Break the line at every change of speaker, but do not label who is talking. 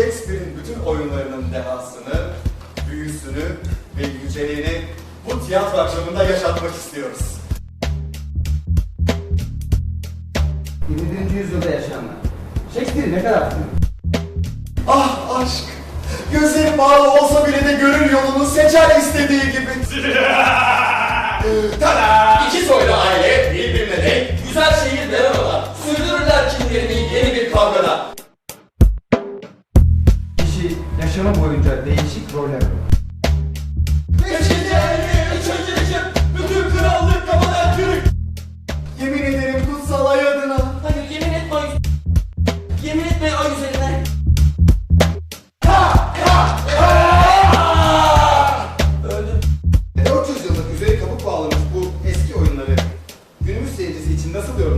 Shakespeare'in bütün oyunlarının dehasını, büyüsünü ve yüceliğini bu tiyatro akşamında yaşatmak istiyoruz.
21. yüzyılda yaşayanlar. Shakespeare'i ne kadar tanıyor?
Ah aşk! Gözleri bağlı olsa bile de görür yolunu seçer istediği gibi. Tada! İki soylu aile birbirine denk güzel şehir Verona'da sürdürürler kimlerini yeni bir kavgada.
Kişi yaşamı boyunca değişik roller.
Beşinci elli, üçüncü için bütün krallık kafadan kırık. Yemin ederim kutsal ay adına.
Hayır yemin etme o Yemin etme o üzerine. Öldüm.
400 yıllık üzeri kabuk bağlamış bu eski oyunları günümüz seyircisi için nasıl yorumlarız?